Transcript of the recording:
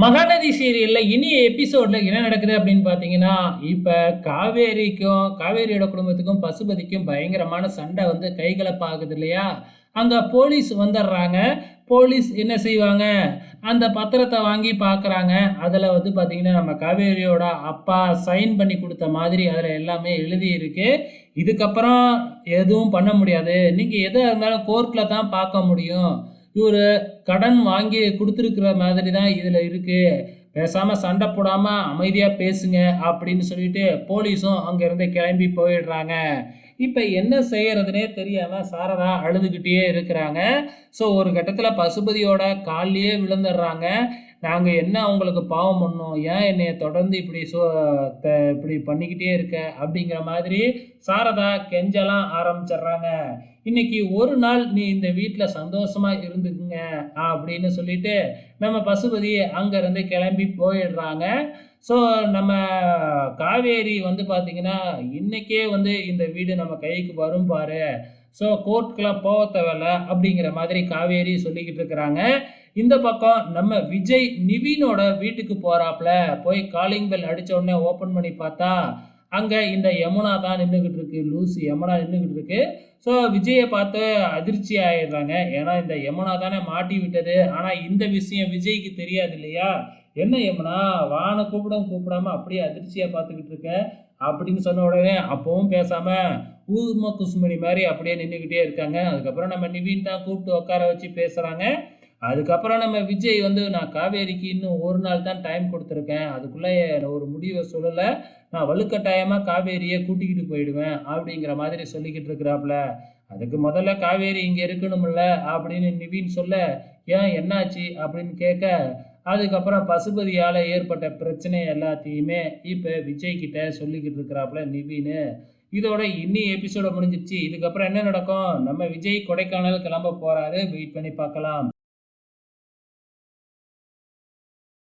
மகாநதி சீரியலில் இனி எபிசோடில் என்ன நடக்குது அப்படின்னு பார்த்தீங்கன்னா இப்போ காவேரிக்கும் காவேரியோட குடும்பத்துக்கும் பசுபதிக்கும் பயங்கரமான சண்டை வந்து கைகலப்பாகுது இல்லையா? அங்கே போலீஸ் வந்துடுறாங்க. போலீஸ் என்ன செய்வாங்க? அந்த பத்திரத்தை வாங்கி பார்க்குறாங்க அதில் வந்து பார்த்தீங்கன்னா நம்ம காவேரியோட அப்பா சைன் பண்ணி கொடுத்த மாதிரி அதில் எல்லாமே எழுதி இருக்கு இதுக்கப்புறம் எதுவும் பண்ண முடியாது. நீங்கள் எதாக இருந்தாலும் கோர்ட்டில் தான் பார்க்க முடியும். இவர் கடன் வாங்கி கொடுத்துருக்குற மாதிரி தான் இதில் இருக்குது பேசாமல் சண்டை போடாமல் அமைதியாக பேசுங்க அப்படின்னு சொல்லிட்டு போலீஸும் அங்கேருந்து கிளம்பி போயிடுறாங்க. இப்போ என்ன செய்யறதுனே தெரியாமல் சாரதா அழுதுகிட்டே இருக்கிறாங்க. ஸோ ஒரு கட்டத்தில் பசுபதியோட கால்லையே விழுந்துடுறாங்க. நாங்கள் என்ன அவங்களுக்கு பாவம் பண்ணோம்? ஏன் என்னைய தொடர்ந்து இப்படி சோ இப்படி பண்ணிக்கிட்டே இருக்க? அப்படிங்கிற மாதிரி சாரதா கெஞ்சலாம் ஆரம்பிச்சிடுறாங்க. இன்னைக்கு ஒரு நாள் நீ இந்த வீட்டில் சந்தோஷமா இருந்துக்குங்க அப்படின்னு சொல்லிட்டு நம்ம பசுபதி அங்கேருந்து கிளம்பி போயிடுறாங்க. ஸோ நம்ம காவேரி வந்து பார்த்திங்கன்னா இன்றைக்கே வந்து இந்த வீடு நம்ம கைக்கு வரும் பாரு. ஸோ கோர்ட்டுக்கெலாம் போக தேவையில்ல அப்படிங்கிற மாதிரி காவேரி சொல்லிக்கிட்டு இருக்கிறாங்க. இந்த பக்கம் நம்ம விஜய் நிவினோட வீட்டுக்கு போகிறாப்புல போய் காலிங் பெல் அடித்த உடனே ஓப்பன் பண்ணி பார்த்தா அங்கே இந்த யமுனா தான் நின்றுக்கிட்டு இருக்கு லூசு யமுனா நின்றுக்கிட்டு இருக்கு. ஸோ விஜயை பார்த்து அதிர்ச்சி ஆயிடுறாங்க. ஏன்னா இந்த யமுனா தானே மாட்டி விட்டது. ஆனால் இந்த விஷயம் விஜய்க்கு தெரியாது இல்லையா? என்ன யமுனா? வான கூப்பிடம் கூப்பிடாம அப்படியே அதிர்ச்சியாக பார்த்துக்கிட்டு இருக்க? அப்படின்னு சொன்ன உடனே அப்பவும் பேசாமல் ஊதும குசுமணி மாதிரி அப்படியே நின்றுக்கிட்டே இருக்காங்க. அதுக்கப்புறம் நம்ம நிவின் தான் கூப்பிட்டு உட்கார வச்சு பேசுகிறாங்க அதுக்கப்புறம் நம்ம விஜய் வந்து நான் காவேரிக்கு இன்னும் ஒரு நாள் தான் டைம் கொடுத்துருக்கேன். அதுக்குள்ளே ஒரு முடிவை சொல்லலை. நான் வலுக்கட்டாயமாக காவேரியை கூட்டிக்கிட்டு போயிடுவேன் அப்படிங்கிற மாதிரி சொல்லிக்கிட்டு இருக்கிறாப்புல. அதுக்கு முதல்ல காவேரி இங்கே இருக்கணும்ல அப்படின்னு நிவின் சொல்ல ஏன் என்னாச்சு? அப்படின்னு கேட்க அதுக்கப்புறம் பசுபதியால் ஏற்பட்ட பிரச்சனை எல்லாத்தையுமே இப்போ விஜய் கிட்ட சொல்லிக்கிட்டு இருக்கிறாப்புல நிவின். இதோட இன்னி எபிசோட முடிஞ்சிருச்சு. இதுக்கப்புறம் என்ன நடக்கும்? நம்ம விஜய் கொடைக்கானல் கிளம்ப போகிறாரு வெயிட் பண்ணி பார்க்கலாம்.